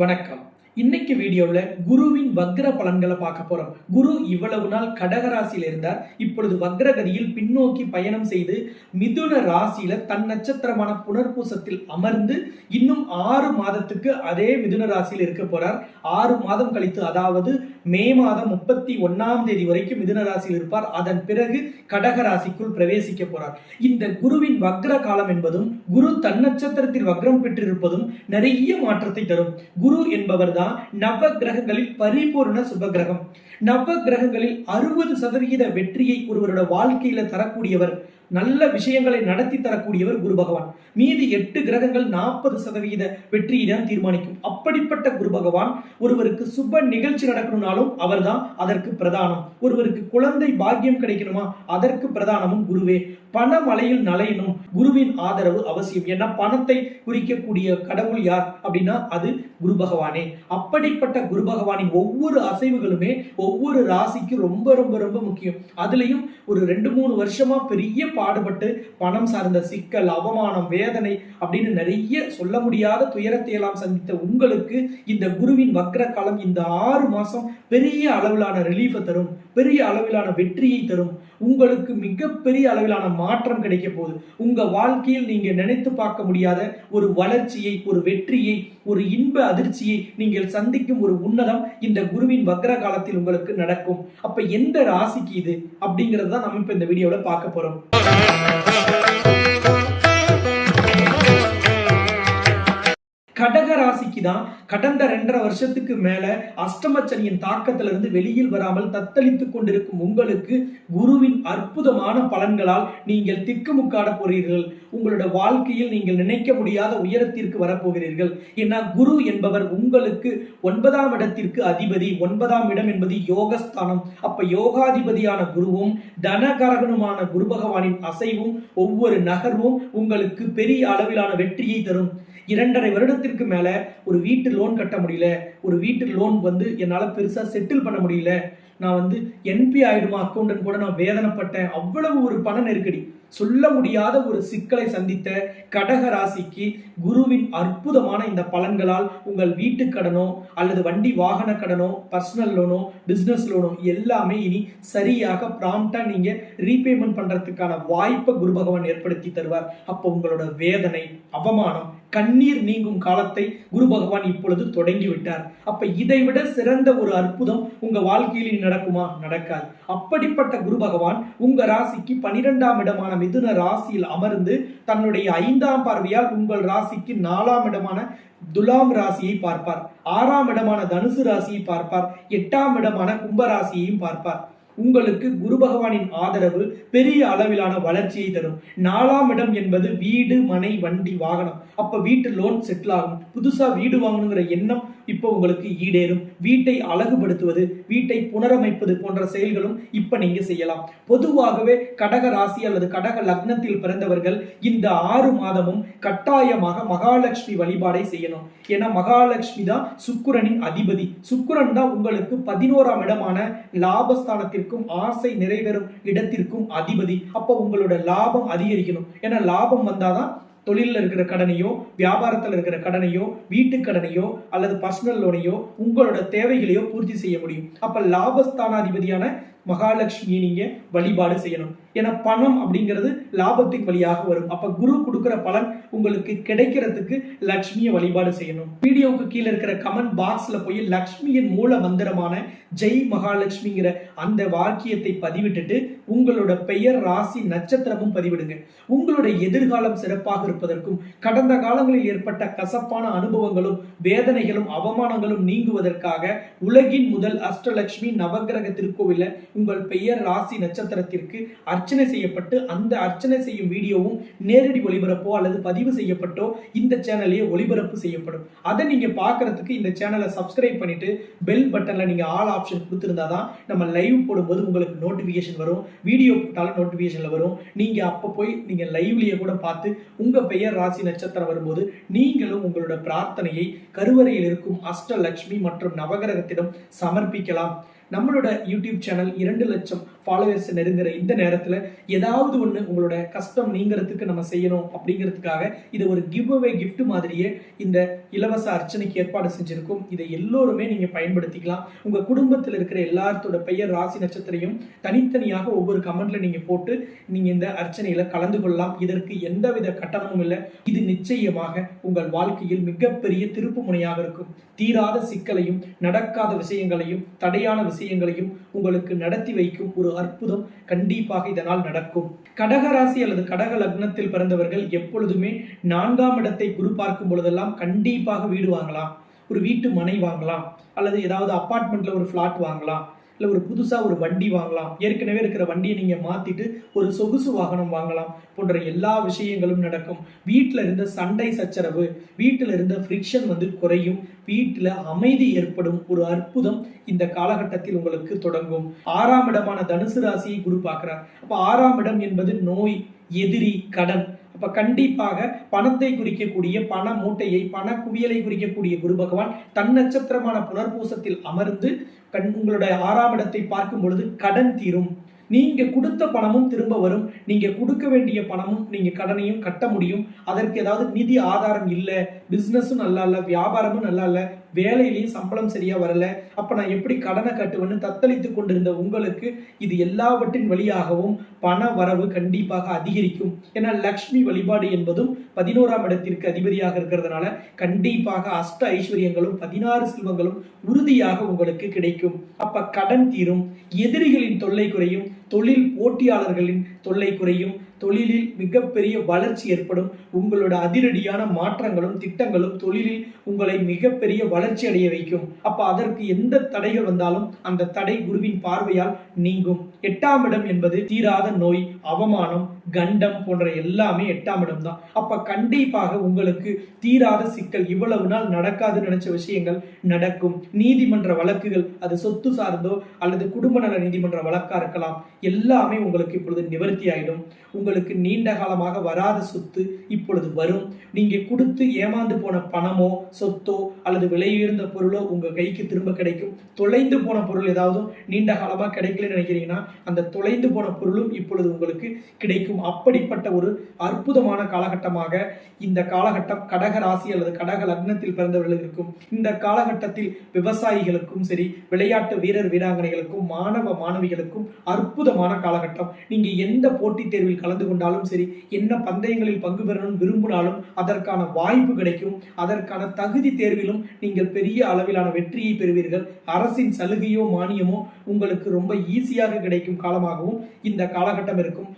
வணக்கம். இன்னைக்கு வீடியோவில் குருவின் வக்ர பலன்களை பார்க்க போறோம். குரு இவ்வளவு நாள் கடகராசியில் இருந்தார். இப்பொழுது வக்ரகதியில் பின்னோக்கி பயணம் செய்து மிதுன ராசியில தன் நட்சத்திரமான புனர்பூசத்தில் அமர்ந்து இன்னும் ஆறு மாதத்துக்கு அதே மிதுன ராசியில் இருக்க போறார். ஆறு மாதம் கழித்து அதாவது மே மாதம் முப்பத்தி ஒன்னாம் தேதி வரைக்கும் மிதுன ராசியில் இருப்பார். அதன் பிறகு கடக ராசிக்குள் பிரவேசிக்க போறார். இந்த குருவின் வக்ர காலம் என்பதும் குரு தன்னட்சத்திரத்தில் வக்ரம் பெற்றிருப்பதும் நிறைய மாற்றத்தை தரும். குரு என்பவர் தான் நவ கிரகங்களில் பரிபூர்ண சுப கிரகம். நவ கிரகங்களில் அறுபது சதவிகித வெற்றியை ஒருவரோட வாழ்க்கையில தரக்கூடியவர். நல்ல விஷயங்களை நடத்தி தரக்கூடியவர் குரு பகவான். மீதி எட்டு கிரகங்கள் நாற்பது சதவீத வெற்றியை தான் தீர்மானிக்கும். அப்படிப்பட்ட குரு பகவான் ஒருவருக்கு சுப நிகழ்ச்சி நடக்கணும்னாலும் அவர்தான் அதற்கு பிரதானம். ஒருவருக்கு குழந்தை பாக்கியம் கிடைக்கணுமா? அதற்கு பிரதானமும் குருவே. பணமழையில் நலையணும் குருவின் ஆதரவு அவசியம். ஏன்னா பணத்தை குறிக்கக்கூடிய கடவுள் யார் அப்படின்னா அது குரு பகவானே. அப்படிப்பட்ட குரு பகவானின் ஒவ்வொரு அசைவுகளுமே ஒவ்வொரு ராசிக்கு ரொம்ப ரொம்ப ரொம்ப முக்கியம். அதுலயும் ஒரு ரெண்டு மூணு வருஷமா பெரிய பாடுபட்டு பணம் சார்ந்த சிக்கல் அவமானம் வேதனை அப்படின்னு நிறைய சொல்ல முடியாத துயரத்தை எல்லாம் சந்தித்த உங்களுக்கு இந்த குருவின் வக்ர காலம் இந்த ஆறு மாசம் பெரிய அளவிலான ரிலீஃபை தரும். பெரிய அளவிலான வெற்றியை தரும். உங்களுக்கு மிகப்பெரிய அளவிலான மாற்றம் கிடைக்க போகுது. உங்க வாழ்க்கையில் நீங்க நினைத்து பார்க்க முடியாத ஒரு வளர்ச்சியை ஒரு வெற்றியை ஒரு இன்ப அதிர்ச்சியை நீங்கள் சந்திக்கும் ஒரு உன்னதம் இந்த குருவின் வக்ர காலத்தில் உங்களுக்கு நடக்கும். அப்ப எந்த ராசிக்கு இது? அப்படிங்கறது தான் நம்ம இப்ப இந்த வீடியோவில் பார்க்க போறோம். ராசிக்கு தான் கடந்த ரெண்டரை வருஷத்துக்கு மேல அஷ்டமச்சனியின் தாக்கத்துல இருந்து வெளியில் வராமல் தத்தளித்துக் கொண்டிருக்கும் உங்களுக்கு குருவின் அற்புதமான பலன்களால் நீங்கள் திக்குமுக்காட போகிறீர்கள் உங்களோட வாழ்க்கையில் நீங்கள் நினைக்க முடியாத உயரத்திற்கு வரப்போகிறீர்கள். ஏன்னா குரு என்பவர் உங்களுக்கு ஒன்பதாம் இடத்திற்கு அதிபதி ஒன்பதாம் இடம் என்பது யோகஸ்தானம். அப்ப யோகாதிபதியான குருவும் தனகரகனுமான குரு பகவானின் அசைவும் ஒவ்வொரு நகர்வும் உங்களுக்கு பெரிய அளவிலான வெற்றியை தரும். இரண்டரை வருடத்திற்கு மேல ஒரு வீட்டு லோன் கட்ட முடியல ஒரு வீட்டு லோன் வந்து என்னால் பெருசாக செட்டில் பண்ண முடியல நான் வந்து என்பி ஆயிடுமா அக்கௌண்டன் கூட நான் வேதனைப்பட்டேன். அவ்வளவு ஒரு பண நெருக்கடி. சொல்ல முடியாத ஒரு சிக்கலை சந்தித்த கடக ராசிக்கு குருவின் அற்புதமான இந்த பலன்களால் உங்கள் வீட்டு கடனோ அல்லது வண்டி வாகன கடனோ பர்சனல் லோனோ பிஸ்னஸ் லோனோ எல்லாமே இனி சரியாக ப்ராம்ப்டா நீங்க ரீபேமெண்ட் பண்றதுக்கான வாய்ப்பை குரு பகவான் ஏற்படுத்தி தருவார். அப்போ உங்களோட வேதனை அவமானம் கண்ணீர் நீங்கும் காலத்தை குரு பகவான் இப்பொழுது தொடங்கி விட்டார் அப்ப இதை விட சிறந்த ஒரு அற்புதம் உங்க வாழ்க்கையில் நடக்குமா? நடக்காது. அப்படிப்பட்ட குரு பகவான் உங்க ராசிக்கு பனிரெண்டாம் இடமான மிதுன ராசியில் அமர்ந்து தன்னுடைய ஐந்தாம் பார்வையால் உங்கள் ராசிக்கு நாலாம் இடமான துலாம் ராசியை பார்ப்பார். ஆறாம் இடமான தனுசு ராசியை பார்ப்பார். எட்டாம் இடமான கும்ப ராசியையும் பார்ப்பார். உங்களுக்கு குரு பகவானின் ஆதரவு பெரிய அளவிலான வளர்ச்சியை தரும். நாலாம் இடம் என்பது வீடு மனை வண்டி வாகனம். அப்ப வீட்டு லோன் செட்டில் ஆகும். புதுசாக வீடு வாங்கணுங்கிற எண்ணம் இப்போ உங்களுக்கு ஈடேறும். வீட்டை அழகுபடுத்துவது வீட்டை புனரமைப்பது போன்ற செயல்களும் இப்போ நீங்கள் செய்யலாம். பொதுவாகவே கடக ராசி அல்லது கடக லக்னத்தில் பிறந்தவர்கள் இந்த ஆறு மாதமும் கட்டாயமாக மகாலட்சுமி வழிபாடை செய்யணும். ஏன்னா மகாலட்சுமி தான் சுக்குரனின் அதிபதி. சுக்குரன் தான் உங்களுக்கு பதினோராம் இடமான லாபஸ்தானத்திற்கும் ஆசை நிறைவேறும் இடத்திற்கும் அதிபதி. அப்போ உங்களோட லாபம் அதிகரிக்கணும். ஏன்னா லாபம் வந்தாதான் தொழிலில் இருக்கிற கடனையோ வியாபாரத்தில் இருக்கிற கடனையோ வீட்டு கடனையோ அல்லது பர்சனல் லோனையோ உங்களோட தேவைகளையோ பூர்த்தி செய்ய முடியும். அப்ப லாபஸ்தானாதிபதியான மகாலட்சுமியை நீங்க வழிபாடு செய்யணும். ஏன்னா பணம் அப்படிங்கிறது லாபத்தின் வழியாக வரும். அப்ப குரு கொடுக்கிற பலன் உங்களுக்கு கிடைக்கிறதுக்கு லட்சுமியை வழிபாடு செய்யணும். வீடியோவுக்கு கீழே இருக்கிற கமெண்ட் பாக்ஸ்ல போய் லட்சுமியின் மூல மந்திரமான ஜெய் மகாலட்சுமிங்கிற அந்த வாக்கியத்தை பதிவிட்டுட்டு உங்களோட பெயர் ராசி நட்சத்திரமும் பதிவிடுங்க. உங்களுடைய எதிர்காலம் சிறப்பாக இருப்பதற்கும் கடந்த காலங்களில் ஏற்பட்ட கசப்பான அனுபவங்களும் வேதனைகளும் அவமானங்களும் நீங்குவதற்காக உலகின் முதல் அஷ்டலட்சுமி நவகிரக திருக்கோவில உங்கள் பெயர் ராசி நட்சத்திரத்திற்கு அர்ச்சனை செய்யப்பட்டு அந்த அர்ச்சனை செய்யும் வீடியோவும் நேரடி ஒளிபரப்போ அல்லது பதிவு செய்யப்பட்டோ இந்த சேனல்லையே ஒளிபரப்பு செய்யப்படும். அதை நீங்கள் பார்க்கறதுக்கு இந்த சேனலை சப்ஸ்கிரைப் பண்ணிவிட்டு பெல் பட்டனில் நீங்கள் ஆல் ஆப்ஷன் கொடுத்துருந்தா தான் நம்ம லைவ் போடும்போது உங்களுக்கு நோட்டிஃபிகேஷன் வரும். வீடியோ போட்டாலும் நோட்டிஃபிகேஷனில் வரும். நீங்கள் அப்போ போய் நீங்கள் லைவ்லேயே கூட பார்த்து உங்கள் பெயர் ராசி நட்சத்திரம் வரும்போது நீங்களும் உங்களோட பிரார்த்தனையை கருவறையில் இருக்கும் அஷ்டலட்சுமி மற்றும் நவகிரகத்திடம் சமர்ப்பிக்கலாம். நம்மளோட யூடியூப் சேனல் இரண்டு லட்சம் ஃபாலோவர்ஸ் நெருங்குற இந்த நேரத்தில் ஏதாவது ஒன்று உங்களோட கஷ்டம் நீங்கிறதுக்கு நம்ம செய்யணும் அப்படிங்கிறதுக்காக இது ஒரு கிவ் அவே கிஃப்ட் மாதிரியே இந்த இலவச அர்ச்சனைக்கு ஏற்பாடு செஞ்சுருக்கோம். இதை எல்லோருமே நீங்கள் பயன்படுத்திக்கலாம். உங்கள் குடும்பத்தில் இருக்கிற எல்லாத்தோட பெயர் ராசி நட்சத்திரையும் தனித்தனியாக ஒவ்வொரு கமெண்ட்ல நீங்கள் போட்டு நீங்கள் இந்த அர்ச்சனையில் கலந்து கொள்ளலாம். இதற்கு எந்தவித கட்டணமும் இல்லை. இது நிச்சயமாக உங்கள் வாழ்க்கையில் மிகப்பெரிய திருப்பு முனையாக இருக்கும். தீராத சிக்கலையும் நடக்காத விஷயங்களையும் தடையான விஷயங்களையும் உங்களுக்கு நடத்தி வைக்கும் ஒரு அற்புதம் கண்டிப்பாக இதனால் நடக்கும். கடகராசி அல்லது கடக லக்னத்தில் பிறந்தவர்கள் எப்பொழுதுமே நான்காம் இடத்தை குரு பார்க்கும் பொழுதெல்லாம் கண்டிப்பாக வீடு வாங்கலாம். ஒரு வீட்டு மனை வாங்கலாம். அல்லது ஏதாவது அப்பார்ட்மெண்ட்ல ஒரு ஃப்ளாட் வாங்கலாம். இல்லை ஒரு புதுசாக ஒரு வண்டி வாங்கலாம். ஏற்கனவே இருக்கிற வண்டியை நீங்கள் மாற்றிட்டு ஒரு சொகுசு வாகனம் வாங்கலாம் போன்ற எல்லா விஷயங்களும் நடக்கும். வீட்டில் இருந்த சண்டை சச்சரவு வீட்டில் இருந்த ஃப்ரிக்ஷன் வந்து குறையும். வீட்டில் அமைதி ஏற்படும் ஒரு அற்புதம் இந்த காலகட்டத்தில் உங்களுக்கு தொடங்கும். ஆறாம் இடமான தனுசு ராசியை குரு பார்க்கிறார். அப்போ ஆறாம் இடம் என்பது நோய் எதிரி கடன். அப்ப கண்டிப்பாக பணத்தை குறிக்கக்கூடிய பண மூட்டையை பண குவியலை குறிக்கக்கூடிய குரு பகவான் தன் நட்சத்திரமான புனர்பூசத்தில் அமர்ந்து கண் உங்களுடைய ஆறாம் இடத்தை பார்க்கும் பொழுது கடன் தீரும். நீங்க கொடுத்த பணமும் திரும்ப வரும். நீங்க கொடுக்க வேண்டிய பணமும் நீங்க கடனையும் கட்ட முடியும். அதற்கு ஏதாவது நிதி ஆதாரம் இல்லை. பிசினஸும் நல்லா இல்லை வியாபாரமும் நல்லா இல்லை. வேலையிலையும் சம்பளம் சரியா வரல. அப்ப நான் எப்படி கடனை கட்டுவேன்னு தத்தளித்து கொண்டிருந்த உங்களுக்கு இது எல்லாவற்றின் வழியாகவும் பண வரவு கண்டிப்பாக அதிகரிக்கும். ஏன்னா லக்ஷ்மி வழிபாடு என்பதும் பதினோராம் இடத்திற்கு அதிபதியாக இருக்கிறதுனால கண்டிப்பாக அஷ்ட ஐஸ்வர்யங்களும் பதினாறு செல்வங்களும் உறுதியாக உங்களுக்கு கிடைக்கும். அப்ப கடன் தீரும். எதிரிகளின் தொல்லை குறையும். தொழில் போட்டியாளர்களின் தொல்லை குறையும். தொழிலில் மிகப்பெரிய வளர்ச்சி ஏற்படும். உங்களோட அதிரடியான மாற்றங்களும் திட்டங்களும் தொழிலில் உங்களை மிகப்பெரிய வளர்ச்சி அடைய வைக்கும். அப்ப அதற்கு எந்த தடைகள் வந்தாலும் அந்த தடை குருவின் பார்வையால் நீங்கும். எட்டாம் இடம் என்பது தீராத நோய் அவமானம் கண்டம் போன்ற எல்லாமே எட்டாம் இடம் தான் அப்ப கண்டிப்பாக உங்களுக்கு தீராத சிக்கல் இவ்வளவு நாள் நடக்காதுன்னு நினைச்ச விஷயங்கள் நடக்கும். நீதிமன்ற வழக்குகள் அது சொத்து சார்ந்தோ அல்லது குடும்ப நல நீதிமன்ற வழக்கா இருக்கலாம். எல்லாமே உங்களுக்கு இப்பொழுது நிவர்த்தி ஆயிடும். உங்களுக்கு நீண்ட காலமாக வராத சொத்து இப்பொழுது வரும். நீங்க கொடுத்து ஏமாந்து போன பணமோ சொத்தோ அல்லது விலையுயர்ந்த பொருளோ உங்க கைக்கு திரும்ப கிடைக்கும். தொலைந்து போன பொருள் ஏதாவது நீண்ட காலமா கிடைக்கலன்னு நினைக்கிறீங்கன்னா அந்த தொலைந்து போன பொருளும் இப்பொழுது உங்களுக்கு கிடைக்கும். அப்படிப்பட்ட ஒரு அற்புதமான காலகட்டமாக இந்த காலகட்டம் கடக ராசி அல்லது கடக லக்னத்தில் பிறந்தவர்களுக்கு இருக்கும். இந்த காலகட்டத்தில் விவசாயிகளுக்கும் சரி விளையாட்டு வீரர் வீராங்கனைகளுக்கும் மாணவ மாணவிகளுக்கும் அற்புதமான காலகட்டம். நீங்க எந்த போட்டித் தேர்வில் கலந்து கொண்டாலும் சரி என்ன பந்தயங்களில் பங்கு பெறணும் விரும்பினாலும் அதற்கான வாய்ப்பு கிடைக்கும். அதற்கான தகுதி தேர்விலும் நீங்கள் பெரிய அளவிலான வெற்றியை பெறுவீர்கள். அரசின் சலுகையோ மானியமோ உங்களுக்கு ரொம்ப ஈஸியாக கிடைக்கும் காலமாகவும் இந்த காலகட்டம் இருக்கும்.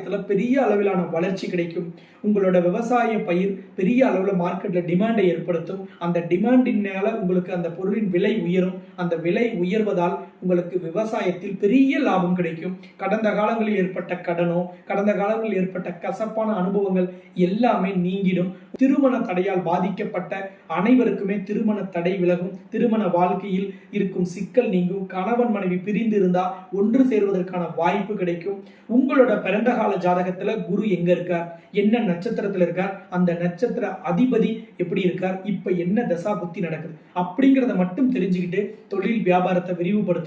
விவசாயத்துல பெரிய அளவிலான வளர்ச்சி கிடைக்கும். உங்களோட விவசாய பயிர் பெரிய அளவுல மார்க்கெட்ல டிமாண்டை ஏற்படுத்தும். அந்த டிமாண்டினால உங்களுக்கு அந்த பொருளின் விலை உயரும். அந்த விலை உயர்வதால் உங்களுக்கு விவசாயத்தில் பெரிய லாபம் கிடைக்கும். கடந்த காலங்களில் ஏற்பட்ட கடனோ கடந்த காலங்களில் ஏற்பட்ட கசப்பான அனுபவங்கள் எல்லாமே நீங்கிடும். திருமண தடையால் பாதிக்கப்பட்ட அனைவருக்குமே திருமண தடை விலகும். திருமண வாழ்க்கையில் இருக்கும் சிக்கல் நீங்கும். கணவன் மனைவி பிரிந்து இருந்தா ஒன்று சேர்வதற்கான வாய்ப்பு கிடைக்கும். உங்களோட பிறந்த கால ஜாதகத்துல குரு எங்க இருக்கார்? என்ன நட்சத்திரத்துல இருக்கார்? அந்த நட்சத்திர அதிபதி எப்படி இருக்கார்? இப்ப என்ன தசா புத்தி நடக்குது? அப்படிங்கிறத மட்டும் தெரிஞ்சுக்கிட்டு தொழில் வியாபாரத்தை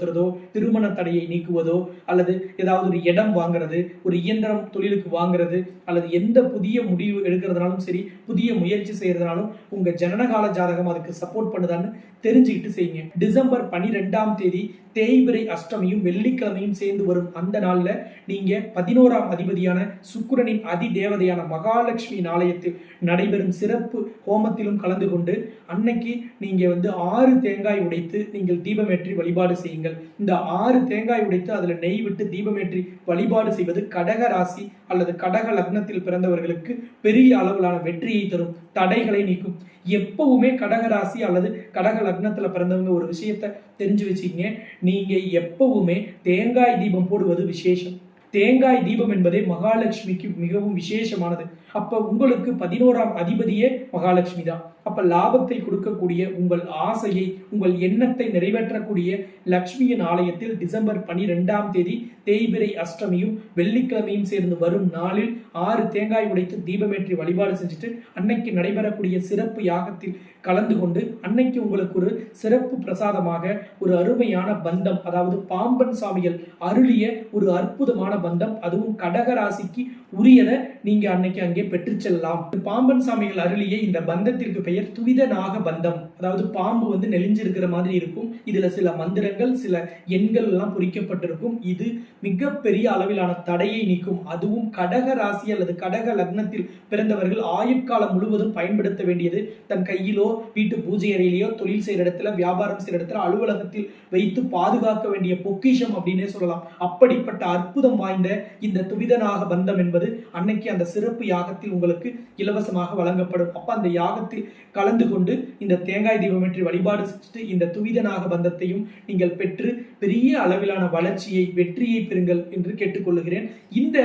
விரிவுபடுத்துறதோ திருமண தடையை நீக்குவதோ அல்லது ஏதாவது ஒரு இடம் வாங்குறது ஒரு இயந்திரம் தொழிலுக்கு வாங்குறது அல்லது எந்த புதிய முடிவு எடுக்கிறதுனாலும் சரி புதிய முயற்சி செய்யறதுனாலும் உங்க ஜனனகால ஜாதகம் அதுக்கு சப்போர்ட் பண்ணுதான்னு தெரிஞ்சுக்கிட்டு செய்யுங்க. டிசம்பர் பனிரெண்டாம் தேதி தேய்பிரை அஷ்டமியும் வெள்ளிக்கிழமையும் சேர்ந்து வரும் அந்த நாள்ல நீங்க பதினோராம் அதிபதியான சுக்கிரனின் அதி தேவதையான மகாலட்சுமி ஆலயத்தில் நடைபெறும் சிறப்பு ஹோமத்திலும் கலந்து கொண்டு அன்னைக்கு நீங்க வந்து ஆறு தேங்காய் உடைத்து நீங்கள் தீபமேற்றி வழிபாடு செய்யுங்கள். இந்த ஆறு தேங்காய் உடைத்து அதுல நெய் விட்டு தீபமேற்றி வழிபாடு செய்வது கடக ராசி அல்லது கடக லக்னத்தில் பிறந்தவர்களுக்கு பெரிய அளவிலான வெற்றியை தரும் தடைகளை நீக்கும். எப்பவுமே கடக ராசி அல்லது கடக லக்னத்துல பிறந்தவங்க ஒரு விஷயத்த தெரிஞ்சு வச்சிங்க. நீங்க எப்பவுமே தேங்காய் தீபம் போடுவது விசேஷம். தேங்காய் தீபம் என்பதே மகாலட்சுமிக்கு மிகவும் விசேஷமானது. அப்ப உங்களுக்கு பதினோராம் அதிபதியே மகாலட்சுமி தான். அப்ப லாபத்தை கொடுக்கக்கூடிய உங்கள் ஆசையை உங்கள் எண்ணத்தை நிறைவேற்றக்கூடிய லக்ஷ்மியின் ஆலயத்தில் டிசம்பர் பனிரெண்டாம் தேதி தேய்பிரை அஷ்டமியும் வெள்ளிக்கிழமையும் சேர்ந்து வரும் நாளில் ஆறு தேங்காய் உடைத்து தீபமேற்றி வழிபாடு செஞ்சுட்டு அன்னைக்கு நடைபெறக்கூடிய சிறப்பு யாகத்தில் கலந்து கொண்டு அன்னைக்கு உங்களுக்கு ஒரு சிறப்பு பிரசாதமாக ஒரு அருமையான பந்தம் அதாவது பாம்பன் சாமிகள் அருளிய ஒரு அற்புதமான பந்தம் அதுவும் கடக ராசிக்கு உரியதை நீங்க அன்னைக்கு அங்கே பெற்று செல்லலாம். பாம்பன் சாமிகள் அருளிய இந்த பந்தத்திற்கு பெயர் துவித நாக பந்தம் அதாவது பாம்பு வந்து நெளிஞ்சிருக்கிற மாதிரி இருக்கும். இதுல சில மந்திரங்கள் சில எண்கள் எல்லாம் பொறிக்கப்பட்டிருக்கும். இது மிகப்பெரிய அளவிலான தடையை நீக்கும். அதுவும் கடக ராசி அல்லது கடக லக்னத்தில் பிறந்தவர்கள் ஆயுட்காலம் முழுவதும் பயன்படுத்த வேண்டியது. தன் கையிலோ வீட்டு பூஜை அறையிலேயோ தொழில் செய்யற இடத்துல வியாபாரம் செய்யற இடத்துல அலுவலகத்தில் வைத்து பாதுகாக்க வேண்டிய பொக்கிஷம் அப்படின்னே சொல்லலாம். அப்படிப்பட்ட அற்புதம் வாய்ந்த இந்த துவிதனாக பந்தம் என்பது அன்னைக்கு அந்த சிறப்பு யாகத்தில் உங்களுக்கு இலவசமாக வழங்கப்படும். அப்ப அந்த யாகத்தில் கலந்து கொண்டு இந்த தேங்காய் தீபமேற்றி வழிபாடு செஞ்சுட்டு இந்த துவிதனாக பந்தத்தையும் நீங்கள் பெற்று பெரிய அளவிலான வளர்ச்சியை வெற்றியை பெறுங்கள் என்று கேட்டுக்கொள்கிறேன் இந்த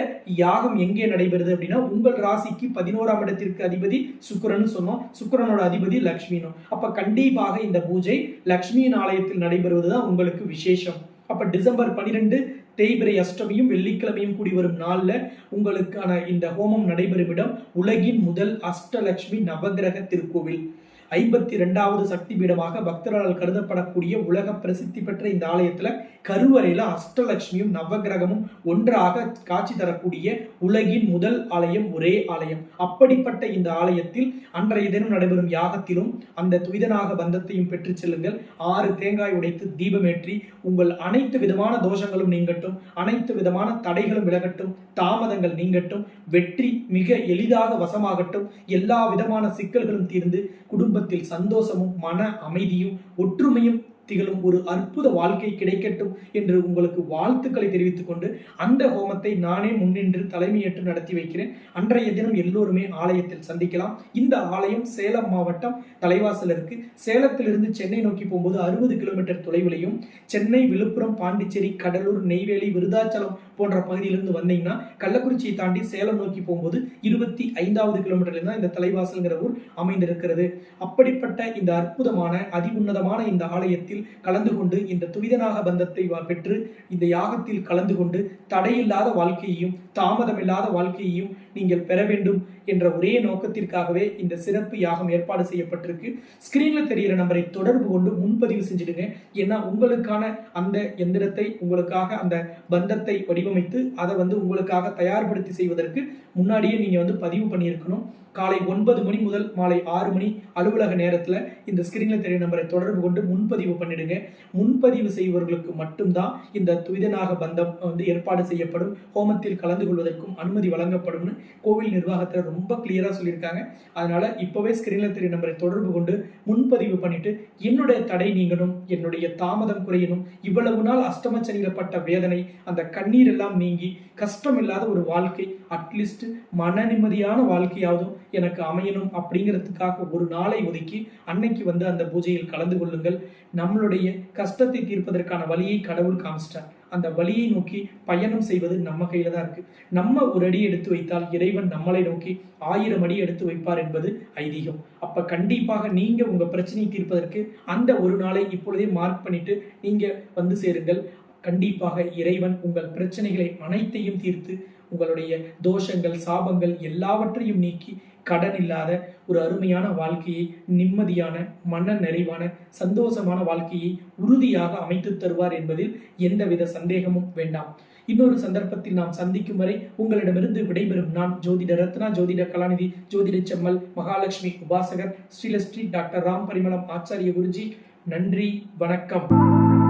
யாகம் எங்கே நடைபெறுது அப்படின்னா உங்கள் ராசிக்கு பதினோராம் இடத்திற்கு அதிபதி சுக்கரன் சொன்னோம். சுக்கிரனோட அதிபதி லக்ஷ்மினும் அப்ப கண்டிப்பாக இந்த பூஜை லக்ஷ்மியின் ஆலயத்தில் நடைபெறுவதுதான் உங்களுக்கு விசேஷம். அப்ப டிசம்பர் பனிரெண்டு தேய்பிரை அஷ்டமியும் வெள்ளிக்கிழமையும் கூடி வரும் நாள்ல உங்களுக்கான இந்த ஹோமம் நடைபெறும் இடம் உலகின் முதல் அஷ்டலட்சுமி நவகிரக திருக்கோவில். ஐம்பத்தி ரெண்டாவது சக்தி பீடமாக பக்தர்களால் கருதப்படக்கூடிய உலக பிரசித்தி பெற்ற இந்த ஆலயத்துல கருவறையில அஷ்டலட்சுமியும் நவகிரகமும் ஒன்றாக காட்சி தரக்கூடிய உலகின் முதல் ஆலயம் ஒரே ஆலயம். அப்படிப்பட்ட இந்த ஆலயத்தில் அன்றைய தினம் நடைபெறும் யாகத்திலும் அந்த துவிதனாக பந்தத்தையும் பெற்று செல்லுங்கள். ஆறு தேங்காய் உடைத்து தீபமேற்றி உங்கள் அனைத்து விதமான தோஷங்களும் நீங்கட்டும் அனைத்து விதமான தடைகளும் விலகட்டும் தாமதங்கள் நீங்கட்டும் வெற்றி மிக எளிதாக வசமாகட்டும் எல்லா விதமான சிக்கல்களும் தீர்ந்து குடும்ப குடும்பத்தில் சந்தோஷமும் மன அமைதியும் ஒற்றுமையும் திகழும் ஒரு அற்புத வாழ்க்கை கிடைக்கட்டும் என்று உங்களுக்கு வாழ்த்துக்களை தெரிவித்துக் கொண்டு அந்த ஹோமத்தை நானே முன்னின்று தலைமையேற்று நடத்தி வைக்கிறேன். அன்றைய தினம் எல்லோருமே ஆலயத்தில் சந்திக்கலாம். இந்த ஆலயம் சேலம் மாவட்டம் தலைவாசல் இருக்கு சேலத்திலிருந்து சென்னை நோக்கி போகும்போது அறுபது கிலோமீட்டர் தொலைவிலையும் சென்னை விழுப்புரம் பாண்டிச்சேரி கடலூர் நெய்வேலி விருதாச்சலம் போன்ற பகுதியிலிருந்து வந்தீங்கன்னா கள்ளக்குறிச்சியை தாண்டி சேலம் நோக்கி போகும்போது இருபத்தி ஐந்தாவது கிலோமீட்டர்ல தான் இந்த தலைவாசல்ங்கிற ஊர் அமைந்திருக்கிறது. அப்படிப்பட்ட இந்த அற்புதமான அதி உன்னதமான இந்த ஆலயத்தில் கலந்து கொண்டு இந்த துவிதனாக பந்தத்தை பெற்று இந்த யாகத்தில் கலந்து கொண்டு தடையில்லாத வாழ்க்கையையும் தாமதமில்லாத வாழ்க்கையையும் நீங்கள் பெற வேண்டும். என்ற ஒரே நோக்கத்திற்காகவே இந்த சிறப்பு யாகம் ஏற்பாடு செய்யப்பட்டிருக்கு. ஸ்கிரீன்ல தெரிகிற நம்பரை தொடர்பு கொண்டு முன்பதிவு செஞ்சிடுங்க. ஏன்னா உங்களுக்கான அந்த எந்திரத்தை உங்களுக்காக அந்த பந்தத்தை வடிவமைத்து அதை வந்து உங்களுக்காக தயார்படுத்தி செய்வதற்கு முன்னாடியே நீங்க வந்து பதிவு பண்ணியிருக்கணும். காலை ஒன்பது மணி முதல் மாலை ஆறு மணி அலுவலக நேரத்தில் இந்த ஸ்கிரீனில் தெரிய நம்பரை தொடர்பு கொண்டு முன்பதிவு பண்ணிடுங்க. முன்பதிவு செய்பவர்களுக்கு மட்டும்தான் இந்த துவிதனாக பந்தம் வந்து ஏற்பாடு செய்யப்படும். ஹோமத்தில் கலந்து கொள்வதற்கும் அனுமதி வழங்கப்படும்னு கோவில் நிர்வாகத்தில் ரொம்ப ரொம்ப கிளியராக சொல்லியிருக்காங்க. அதனால் இப்போவே ஸ்க்ரீனில் தெரிய நம்பரை தொடர்பு கொண்டு முன்பதிவு பண்ணிவிட்டு என்னுடைய தடை நீங்கணும் என்னுடைய தாமதம் குறையணும் இவ்வளவு நாள் அஷ்டமச்சனியில் பட்ட வேதனை அந்த கண்ணீர் எல்லாம் நீங்கி கஷ்டம் இல்லாத ஒரு வாழ்க்கை அட்லீஸ்ட் மன நிம்மதியான வாழ்க்கையாவதும் எனக்கு அமையணும் அப்படிங்கிறதுக்காக ஒரு நாளை ஒதுக்கி அன்னைக்கு வந்து அந்த பூஜையில் கலந்து கொள்ளுங்கள். நம்மளுடைய கஷ்டத்தை தீர்ப்பதற்கான வழியை கடவுள் காமிச்சிட்டார். அந்த வழியை நோக்கி பயணம் செய்வது நம்ம கையில தான் இருக்கு. நம்ம ஒரு அடி எடுத்து வைத்தால் இறைவன் நம்மளை நோக்கி ஆயிரம் அடி எடுத்து வைப்பார் என்பது ஐதீகம். அப்ப கண்டிப்பாக நீங்க உங்க பிரச்சனையை தீர்ப்பதற்கு அந்த ஒரு நாளை இப்பொழுதே மார்க் பண்ணிட்டு நீங்க வந்து சேருங்கள். கண்டிப்பாக இறைவன் உங்கள் பிரச்சனைகளை அனைத்தையும் தீர்த்து உங்களுடைய தோஷங்கள் சாபங்கள் எல்லாவற்றையும் நீக்கி கடன் இல்லாத ஒரு அருமையான வாழ்க்கையை நிம்மதியான மன நிறைவான சந்தோஷமான வாழ்க்கையை உறுதியாக அமைத்து தருவார் என்பதில் எந்தவித சந்தேகமும் வேண்டாம். இன்னொரு சந்தர்ப்பத்தில் நாம் சந்திக்கும் வரை உங்களிடமிருந்து விடைபெறும் நான் ஜோதிட ரத்னா ஜோதிட கலாநிதி ஜோதிட செம்மல் மகாலட்சுமி உபாசகர் ஸ்ரீலஸ்ரீ டாக்டர் ராம் பரிமளம் ஆச்சாரிய குருஜி. நன்றி வணக்கம்.